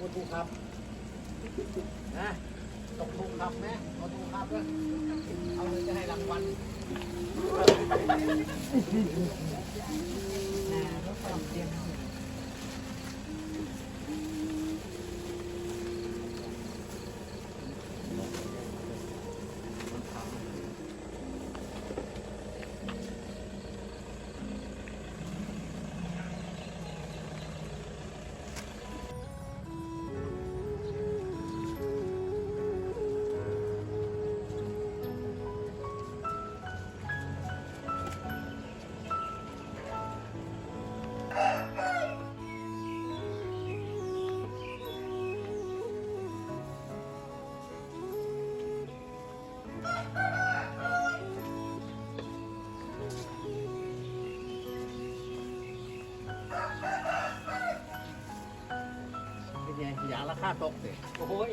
บูทูครับนะตกทูครับแม่บูทูครับด้วยเอาเลยจะให้รางวัลเป็ม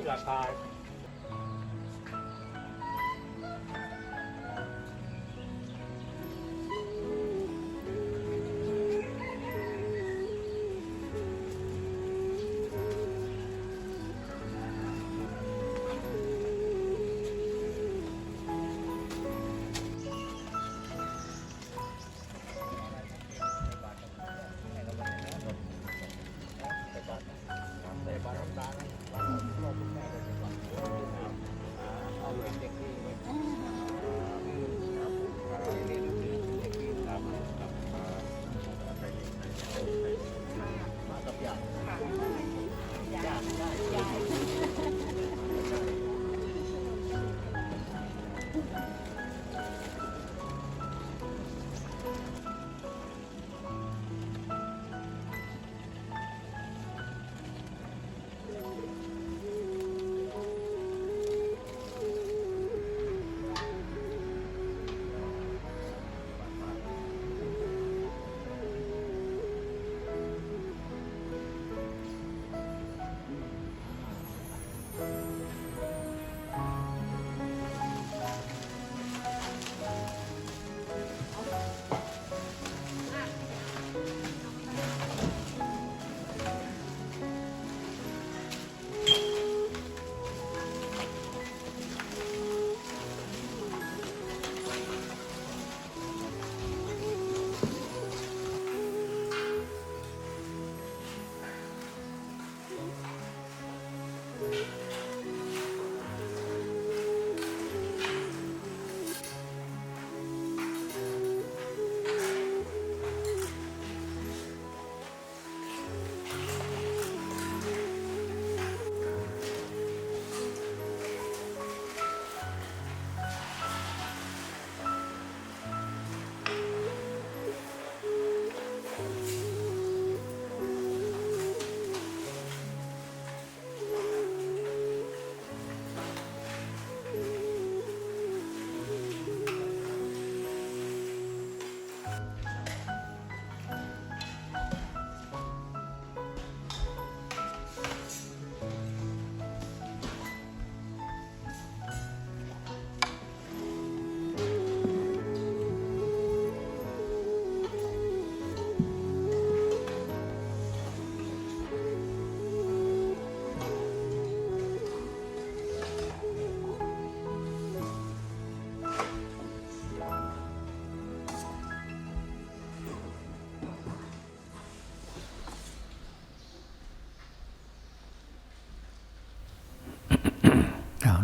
โ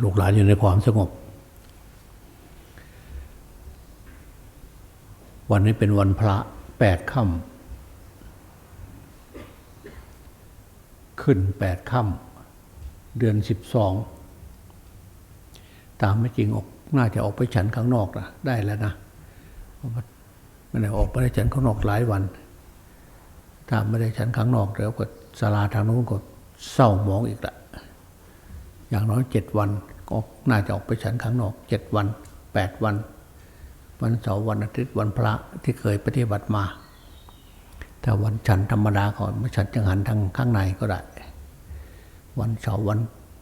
ลูกหลานอยู่ในความสงบ วันนี้เป็นวันพระแปดค่ำขึ้นแปดค่ำเดือนสิบสองตามไม่จริงออกน่าจะออกไปฉันข้างนอกนะได้แล้วนะเพราไม่ได้ออกไปได้ฉันข้างนอกหลายวันถ้าไม่ได้ฉันข้างนอกแล้วก็ศาลาทางโน้นก็เศร้าหมองอีกละอย่างน้อยเจ็ดวัน ออกน่าจะออกไปฉันข้างนอกเจ็ดวันแปดวัน วันเสาร์วันอาทิตย์วันพระที่เคยปฏิบัติมาแต่วันฉันธรรมดาก่อนม่ฉันจังหันทางข้างในก็ได้ วันเสาร์วัน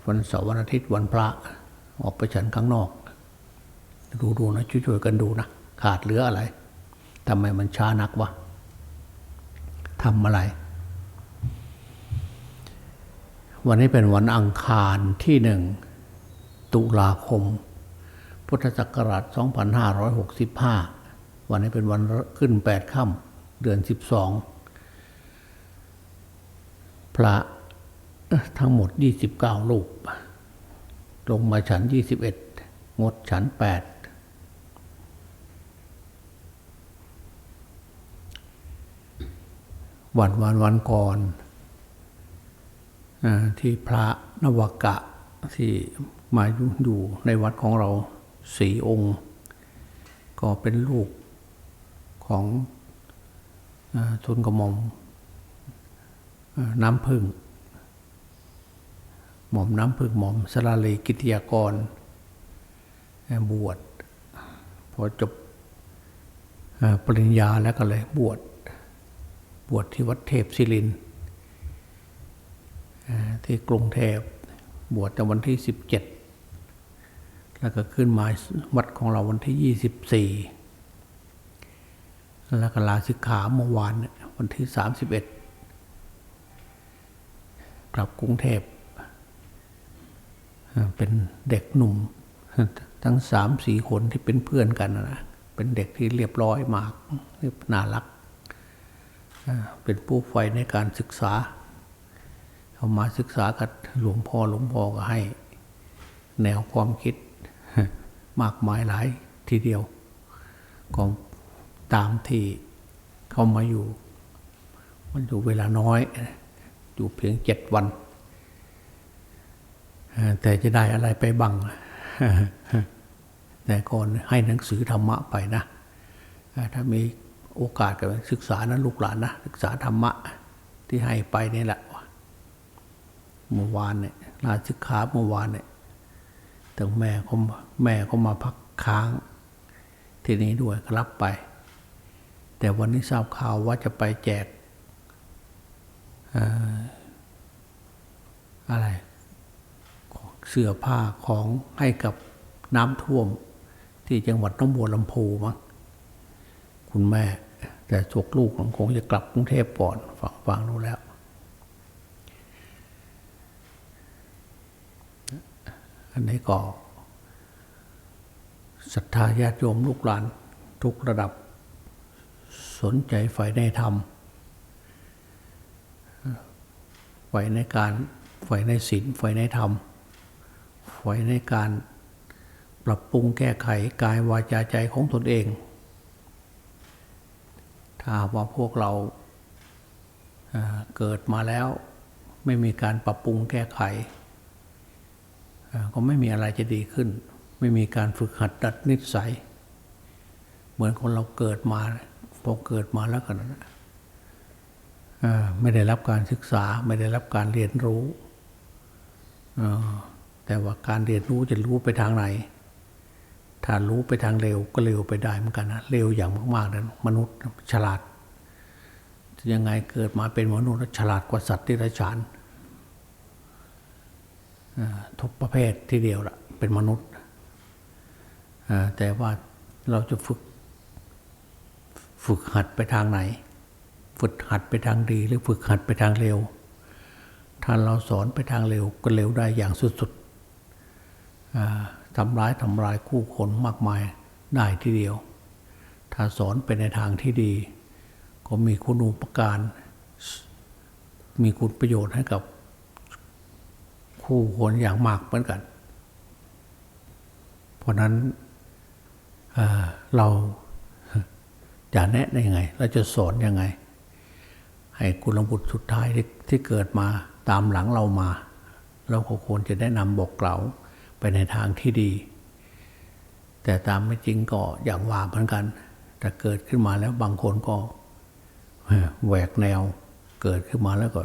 วันเสาร์วันอาทิตย์วันพระ ออกไปฉันข้างนอก ดูดูนะช่วยๆกันดูนะขาดเหลืออะไรทำไมมันช้านักวะทำอะไร วันนี้เป็นวันอังคารที่หนึ่ง ตุลาคม พุทธศักราช 2565 วันนี้เป็นวันขึ้น 8 ค่ำเดือน 12 พระทั้งหมด 29 รูป ลงมาฉัน 21 งดฉัน 8วันวันวันก่อนอที่พระนวกะที่ มาอยู่ในวัดของเราสี่องค์ ก็เป็นลูกของอทุนกระหม่อมน้ำพึ่ง หม่อมน้ำพึ่งหม่อมสลาลีกิติยากร บวชพอจบอปริญญาแล้วก็เลยบวชบวชที่วัดเทพศิรินที่กรุงเทพบวชในวันที่ 17 แล้วก็ขึ้นมาวัดของเราวันที่24แล้วก็ลาสิกขาเมื่อวานเนี่ยวันที่31กลับกรุงเทพเป็นเด็กหนุ่ม ทั้งสามสี่คนที่เป็นเพื่อนกันนะเป็นเด็กที่เรียบร้อยมากเรียบน่ารัก เป็นผู้ใฝ่ในการศึกษาเขามาศึกษากับหลวงพ่อหลวงพ่อก็ให้ แนวความคิด มากมายหลายทีเดียวก็ตามที่เขามาอยู่ มันอยู่เวลาน้อย อยู่เพียงเจ็ดวัน แต่จะได้อะไรไปบ้าง แต่ก่อนให้หนังสือธรรมะไปนะ ถ้ามีโอกาสก็ศึกษานะลูกหลานนะ ศึกษาธรรมะที่ให้ไปนี่แหละเมื่อวานเนี่ยลาศึกขาเมื่อวานเนี่ย แต่แม่เขาแม่เขามาพักค้าง ที่นี้ด้วยรับไป แต่วันนี้ทราบข่าวว่าจะไปแจกอะไร เสื้อผ้าของให้กับน้ำท่วม ที่จังหวัดน้องบัวลำพูมั้งคุณแม่ แต่จกลูกของคงจะกลับกรุงเทพก่อน ฟังฟังรู้แล้ว อันนี้ก็ศรัทธาญาติโยมลูกหลาน ทุกระดับ สนใจใฝ่ในธรรมใฝ่ในการใฝ่ในศีลใฝ่ในธรรมใฝ่ในการปรับปรุงแก้ไขกายวาจาใจของตนเอง ถ้าว่าพวกเราเกิดมาแล้วไม่มีการปรับปรุงแก้ไข ก็ไม่มีอะไรจะดีขึ้น ไม่มีการฝึกหัดดัดนิสัย เหมือนคนเราเกิดมาพอเกิดมาแล้วกันนะไม่ได้รับการศึกษาไม่ได้รับการเรียนรู้แต่ว่าการเรียนรู้จะรู้ไปทางไหน ถ้ารู้ไปทางเร็วก็เร็วไปได้เหมือนกันนะเร็วอย่างมากๆนั้นมนุษย์ฉลาดยังไงเกิดมาเป็นมนุษย์ฉลาดกว่าสัตว์ที่ไรฉาน ทุกประเภททีเดียวละเป็นมนุษย์ แต่ว่าเราจะฝึก ฝึกหัดไปทางไหน ฝึกหัดไปทางดี หรือฝึกหัดไปทางเร็วถ้าเราสอนไปทางเร็วก็เร็วได้อย่างสุดๆทำร้ายทำลายคู่คนมากมายได้ทีเดียว ถ้าสอนไปในทางที่ดี ก็มีคุณูปการ มีคุณประโยชน์ให้กับ คู่คนอย่างมากเหมือนกัน เพราะนั้นเอ่อเราจะแนะได้ยังไง เราจะสอนยังไง ให้กุลบุตรสุดท้ายที่ที่เกิดมาตามหลังเรามา เราก็ควรจะแนะนำบอกกล่าวไปในทางที่ดี แต่ตามไม่จริงก็อย่างว่าเหมือนกัน แต่เกิดขึ้นมาแล้วบางคนก็แหวกแนว เกิดขึ้นมาแล้วก็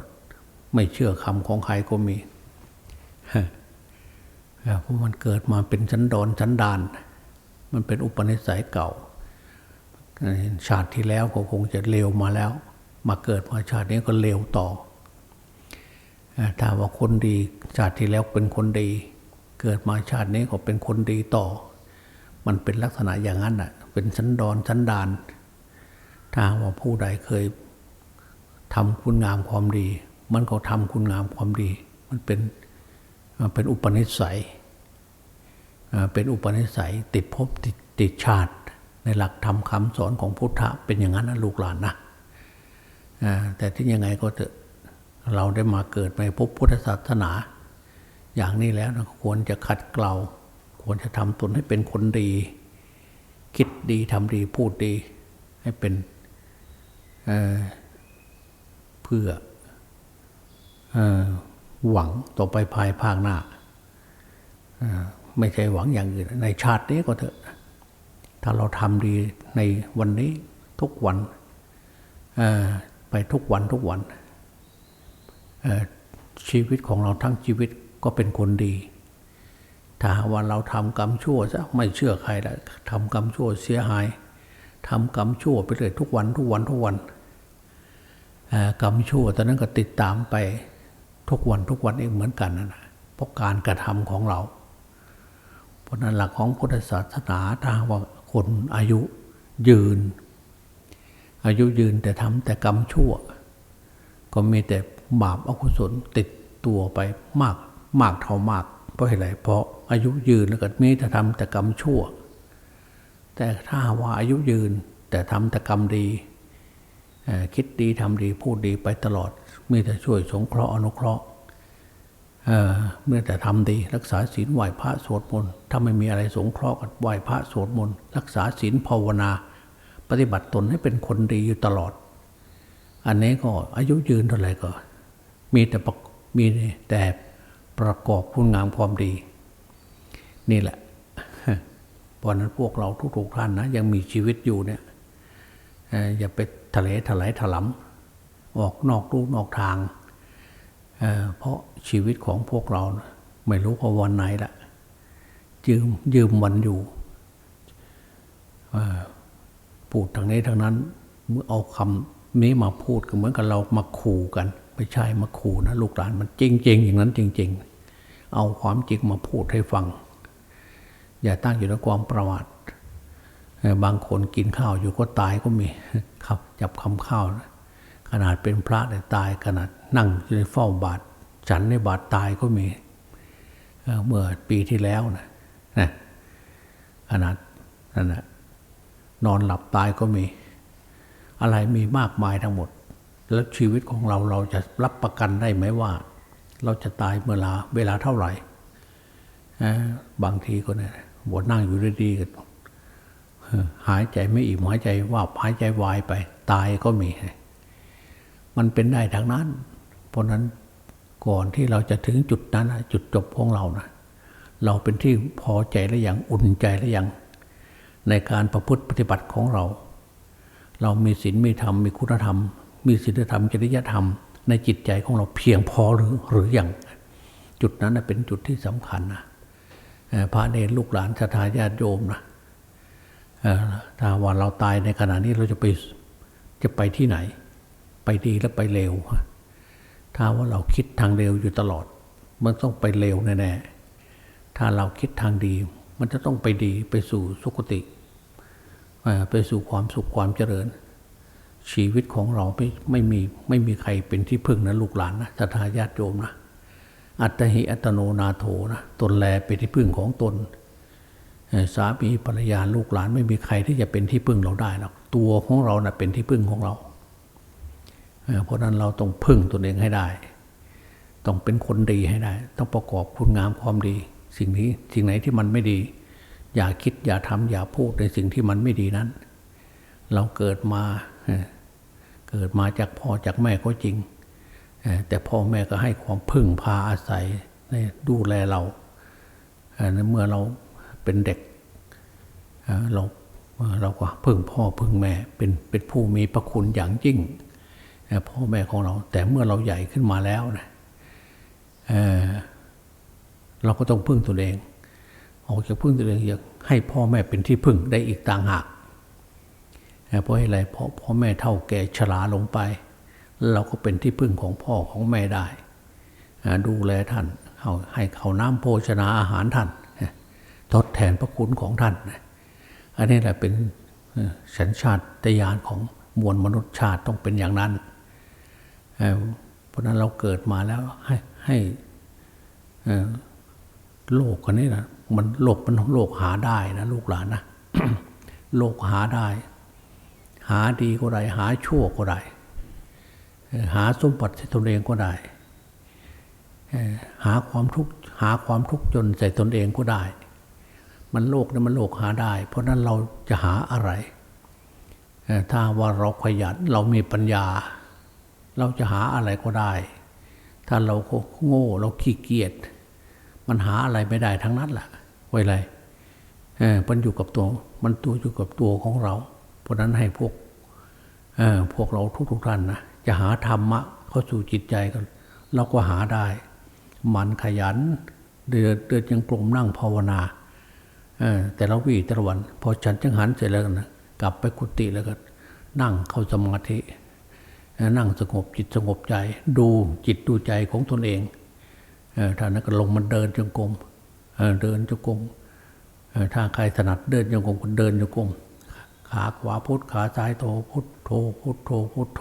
ไม่เชื่อคำของใครก็มี เพราะมันเกิดมาเป็นชั้นดอนชั้นดาน มันเป็นอุปนิสัยเก่า ชาติที่แล้วก็คงจะเลวมาแล้ว มาเกิดมาชาตินี้ก็เลวต่อ ถ้าว่าคนดีชาติที่แล้วเป็นคนดี เกิดมาชาตินี้ก็เป็นคนดีต่อ มันเป็นลักษณะอย่างนั้นอะ เป็นชั้นดอนชั้นดาน ถ้าว่าผู้ใดเคยทำคุณงามความดี มันก็ทำคุณงามความดี มันเป็นมัน เป็นอุปนิสัย เป็นอุปนิสัยติดภพติดติดชาติ ในหลักธรรมคำสอนของพุทธะเป็นอย่างนั้นนะลูกหลานนะแต่ที่ยังไงก็เถอะเราได้มาเกิดในภพพุทธศาสนา อย่างนี้แล้วนะควรจะขัดเกลาควรจะทำตนให้เป็นคนดี คิดดีทำดีพูดดี ให้เป็นเเพื่อเออ หวังต่อไปภายภาคหน้าไม่ใช่หวังอย่างอื่น ในชาตินี้ก็เถอะ ถ้าเราทำดีในวันนี้ทุกวันไปทุกวันทุกวัน ชีวิตของเราทั้งชีวิตก็เป็นคนดี ถ้าว่าเราทำกรรมชั่วซะไม่เชื่อใครละทำกรรมชั่วเสียหายทำกรรมชั่วไปเลยทุกวันทุกวันทุกวันกรรมชั่วตอนนั้นก็ติดตามไป ทุกวันทุกวันเองเหมือนกันนะเพราะการกระทำของเรา เพราะนั้นหลักของพุทธศาสนาถ้าหากว่าคนอายุยืน อายุยืนแต่ทำแต่กรรมชั่ว ก็มีแต่บาปอกุศลติดตัวไปมากมากเท่ามาก เพราะอะไรเพราะอายุยืนแล้วก็มีแต่ทำแต่กรรมชั่ว แต่ถ้าว่าอายุยืนแต่ทำแต่กรรมดี คิดดีทำดีพูดดีไปตลอด มีแต่ช่วยสงเคราะห์อนุเคราะห์เมื่อแต่ทำดีรักษาศีลไหวพระสวดมนต์ถ้าไม่มีอะไรสงเคราะห์กันไหวพระสวดมนต์รักษาศีลภาวนา ปฏิบัติตนให้เป็นคนดีอยู่ตลอด อันนี้ก็อายุยืนเท่าไหร่ก็ มีแต่ประมีแต่ประกอบคุณงามความดี นี่แหละเพราะนั้นพวกเราทุกๆท่านนะยังมีชีวิตอยู่เนี่ยเอ่ออย่าไปทะเลถลายถลำ ออกนอกรูนอกทางเเพราะชีวิตของพวกเรา ไม่รู้ว่าวันไหนละยืมยืมวันอยู่เอ่อพูดทางนี้ทางนั้นเมื่อเอาคำนี้มาพูดก็เหมือนกับเรามาขู่กัน ไม่ใช่มาขู่นะลูกหลานมันจริง ๆ อย่างนั้นจริง ๆ เอาความจริงมาพูดให้ฟัง อย่าตั้งอยู่ในความประมาทเอ่อบางคนกินข้าวอยู่ก็ตายก็มีครับจับคำข้าวนะ ขนาดเป็นพระแต่ยตายขนาดนั่งอยู่ในเฝ้าบาทฉันในบาทตายก็มีเเมื่อปีที่แล้วนะนะขนาดนั่นนะนอนหลับตายก็มี อะไรมีมากมายทั้งหมด แล้วชีวิตของเราเราจะรับประกันได้ไหมว่า เราจะตายเมื่อลาเวลาเท่าไหร่บางทีก็เนี่ยบวนั่งอยู่ดีๆก็หายใจไม่อิ่มหายใจว่าหายใจวายไป ตายก็มี มันเป็นได้ทั้งนั้น เพราะนั้นก่อนที่เราจะถึงจุดนั้นจุดจบของเรานะเราเป็นที่พอใจและอย่างอุ่นใจและอย่างในการประพฤติปฏิบัติของเรา เรามีศีลมีธรรมมีคุณธรรม มีศีลธรรมจริยธรรม ในจิตใจของเราเพียงพอหรือหรืออย่างจุดนั้นเป็นจุดที่สำคัญนะพระเนรลูกหลานศรัทาญาติโยมนะถ้าว่าเราตายในขณะนี้เราจะไปจะไปที่ไหน ไปดีและไปเร็วถ้าว่าเราคิดทางเร็วอยู่ตลอด มันต้องไปเร็วแน่ๆถ้าเราคิดทางดี มันจะต้องไปดีไปสู่สุคติไปสู่ความสุขความเจริญ ชีวิตของเราไม่ไม่มีไม่มีใครเป็นที่พึ่งนะลูกหลานนะศรัทธาญาติโยมนะอัตหิอัตโนนาโถนะตนแลเป็นที่พึ่งของตนสามีภรรยาลูกหลานไม่มีใครที่จะเป็นที่พึ่งเราได้หรอกตัวของเรานะ่ะเป็นที่พึ่งของเรา เพราะนั้นเราต้องพึ่งตนเองให้ได้ ต้องเป็นคนดีให้ได้ ต้องประกอบคุณงามความดี สิ่งนี้สิ่งไหนที่มันไม่ดี อย่าคิดอย่าทำอย่าพูดในสิ่งที่มันไม่ดีนั้น เราเกิดมาเกิดมาจากพ่อจากแม่ก็จริง แต่พ่อแม่ก็ให้ความพึ่งพาอาศัยดูแลเราเอ่อในเมื่อเราเป็นเด็กเอ่อเราเราก็พึ่งพ่อพึ่งแม่เป็นเป็นผู้มีพระคุณอย่างยิ่ง พ่อแม่ของเรา แต่เมื่อเราใหญ่ขึ้นมาแล้วนะเเราก็ต้องพึ่งตัวเอง ออกจากพึ่งตัวเองอยากให้พ่อแม่เป็นที่พึ่งได้อีกต่างหากเเพราะอะไรเพราะพ่อแม่เท่าแก่ชราลงไป เราก็เป็นที่พึ่งของพ่อของแม่ได้ดูแลท่านเอาให้เขาน้ำโภชนาอาหารท่านทดแทนพระคุณของท่าน อันนี้แหละเป็นสัญชาตญาณของมวลมนุษยชาติต้องเป็นอย่างนั้น เพราะนั้นเราเกิดมาแล้วให้ให้โลกอันนี้นะมันโลกมันโลกหาได้นะลูกหลานนะโลกหาได้ หาดีก็ได้ หาชั่วก็ได้ หาสมบัติใส่ตนเองก็ได้ หาความทุกข์หาความทุกข์จนใส่ตนเองก็ได้ มันโลกนี่มันโลกหาได้ เพราะนั้นเราจะหาอะไร ถ้าว่าเราขยันเรามีปัญญา เราจะหาอะไรก็ได้ ถ้าเราโง่เราขี้เกียจมันหาอะไรไม่ได้ทั้งนั้นแหละไว้ไรเออมันอยู่กับตัว มันตัวอยู่กับตัวของเรา เพราะนั้นให้พวกเออพวกเราทุกๆท่านนะจะหาธรรมะเข้าสู่จิตใจกัน เราก็หาได้ มันขยัน เดือดเดือดยังกลมนั่งภาวนาเออแต่ละวี่แต่ละวัน พอฉันจังหันเสร็จแล้วนะกลับไปกุฏิแล้วก็นั่งเข้าสมาธิ นั่งสงบจิตสงบใจ ดูจิตดูใจของตนเองเออท่านั้นก็ลงมันเดินจงกรมเดินจงกรมถ้าใครถนัดเดินจงกรมก็เดินจงกรมขาขวาพุทขาซ้ายโทพุทโทพุทโทพุทโท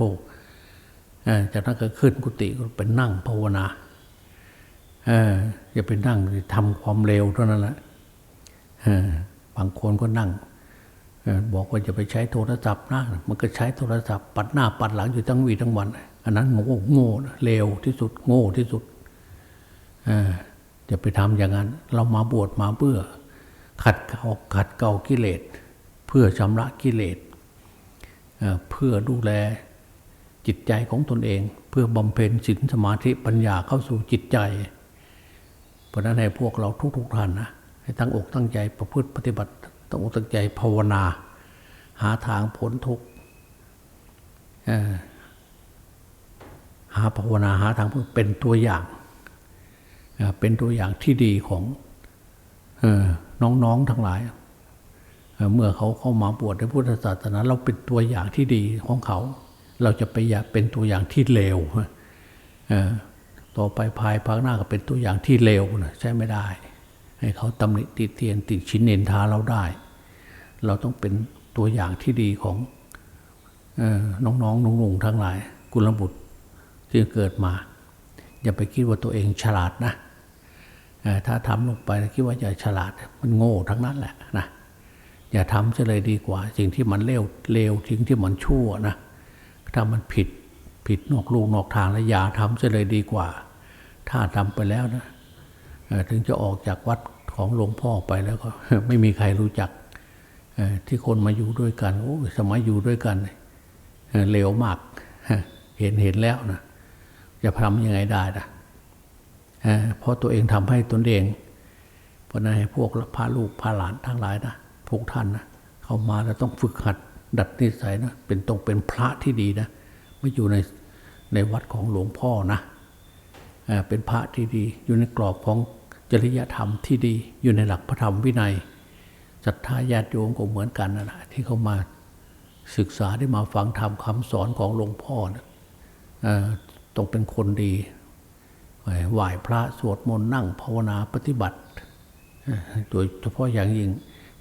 จากนั้นก็ขึ้นกุฏิก็ไปนั่งภาวนาอย่าไปนั่งทำความเร็วเท่านั้นแหละบางคนก็นั่ง บอกว่าจะไปใช้โทรศัพท์นะ มันก็ใช้โทรศัพท์ปัดหน้าปัดหลังอยู่ทั้งวีทั้งวัน อันนั้นโง่โง่เลวที่สุดโง่ที่สุดออจะไปทำอย่างนั้น เรามาบวชมาเพื่อ ขัดเกาขัดเกากิเลส เพื่อชำระกิเลสเพื่อดูแลจิตใจของตนเอง เพื่อบำเพ็ญศีลสมาธิปัญญาเข้าสู่จิตใจ เพราะนั้นให้พวกเราทุกๆท่านนะให้ตั้งอกตั้งใจประพฤติปฏิบัติ งอกตั้งใจภาวนา หาทางพ้นทุกข์หาภาวนาหาทางพ้นเป็นตัวอย่าง เป็นตัวอย่างที่ดีของน้องๆทั้งหลายเเมื่อเขาเข้ามาบวชในพุทธศาสนา เราเป็นตัวอย่างที่ดีของเขา เราจะไปอยากเป็นตัวอย่างที่เลวเต่อไปภายภาคหน้าก็เป็นตัวอย่างที่เลวนะใช่ไม่ได้ ให้เขาตำหนิติเตียนติชินเนนทาเราได้ เราต้องเป็นตัวอย่างที่ดีของออน้องๆนุ่งๆทั้งหลาย กุลบุตรที่เกิดมา อย่าไปคิดว่าตัวเองฉลาดนะถ้าทำลงไปแล้วคิดว่าจะฉลาดมันโง่ทั้งนั้นแหละนะอย่าทำเฉลยดีกว่า สิ่งที่มันเลวเลวสิ่งที่มันชั่วนะถ้ามันผิดผิดนอกลูกนอกทางแล้วอย่าทำเสียเลยดีกว่า ถ้าทำไปแล้วนะถึงจะออกจากวัดของหลวงพ่อไปแล้วก็ไม่มีใครรู้จัก ที่คนมาอยู่ด้วยกันโอ้ยสมัยอยู่ด้วยกันเอ่อเลวมากเห็นเห็นแล้วนะจะทำยังไงได้นะเอ่อเพราะตัวเองทำให้ตนเอง เพราะนั้นให้พวกพาลูกพาหลานทั้งหลายนะพวกท่านนะเข้ามาแล้วต้องฝึกหัด ดัดนิสัยนะเป็นต้องเป็นพระที่ดีนะไม่อยู่ในในวัดของหลวงพ่อนะเป็นพระที่ดี อยู่ในกรอบของจริยธรรมที่ดี อยู่ในหลักพระธรรมวินัย ศรัทธาญาติโยมก็เหมือนกันนะนะที่เขามาศึกษาได้มาฟังธรรมคำสอนของหลวงพ่อนะเอ่อต้องเป็นคนดีไหว้พระสวดมนต์นั่งภาวนาปฏิบัติ โดยเฉพาะอย่างยิ่ง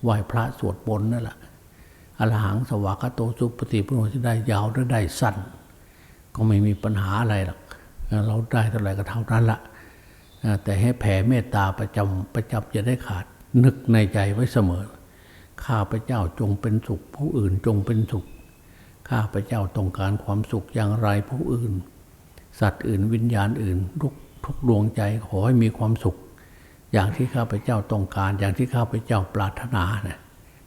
ไหว้พระสวดมนต์นั่นแหละอรหังสวากาโตสุปฏิพุทโธจะได้ยาวหรือได้สั้น ก็ไม่มีปัญหาอะไรหรอกเราได้เท่าไหร่ก็เท่านั้นละแต่ให้แผ่เมตตาประจำประจำจะได้ขาด นึกในใจไว้เสมอ ข้าพเจ้าจงเป็นสุข ผู้อื่นจงเป็นสุข ข้าพเจ้าต้องการความสุขอย่างไรผู้อื่น สัตว์อื่นวิญญาณอื่นทุกทุกดวงใจขอให้มีความสุข อย่างที่ข้าพเจ้าต้องการ อย่างที่ข้าพเจ้าปรารถนานะ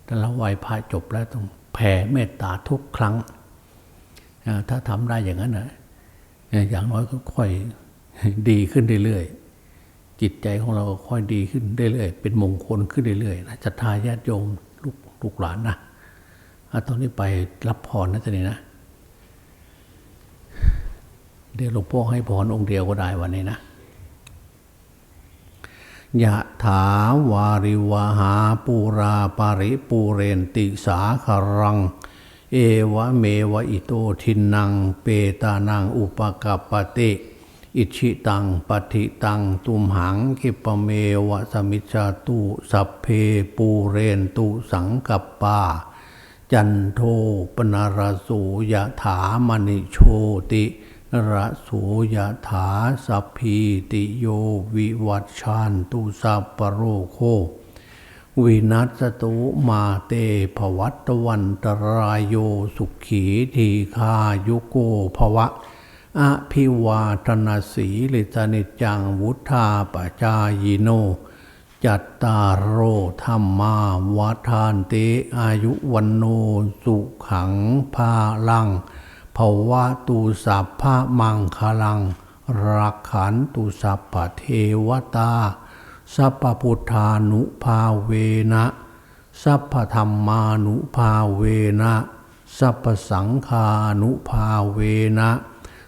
แต่ละไหวพระจบแล้วต้องแผ่เมตตาทุกครั้ง ถ้าทำได้อย่างนั้นนะอย่างน้อยก็ค่อยดีขึ้นเรื่อยๆจิตใจของเราก็ค่อยดีขึ้นเรื่อยๆเป็นมงคลขึ้นเรื่อยๆนะจะทายญาติโยม ลูกหลานนะอาตอนนี้ไปรับพรนะท่านนี่นะ เดี๋ยวหลวงพ่อให้พรองค์เดียวก็ได้วันนี้นะยะถาวาริวาหาปูราปาริปูเรนติสาคารัง เอวะเมวะอิโตทินัง เปตานังอุปกัปปติ อิชิตังปฏิตัง ตุมหังคิปเมวะสมิจจาตุสัพเพปูเรนตุสังกัปปา จันโทปนารสูยะถามณิโชติระโสยะถาสัพพีติโยวิวัชชานตุสัพปโรโค วินัสตุมาเตภวัตวันตรายโยสุขีทีคายุโกภวะ อภิวาทนาสีลิสนิจังวุธาปจายโน จัตตารโรธรรมาวัฏานเตอายุวันโนสุขังภาลังภวะตุสัพพะมังคลัง รักขันตุสัพพเทวตา สัพพุทธานุภาเวนะ สัพพธรรมานุภาเวนะ สัพพสังฆานุภาเวนะ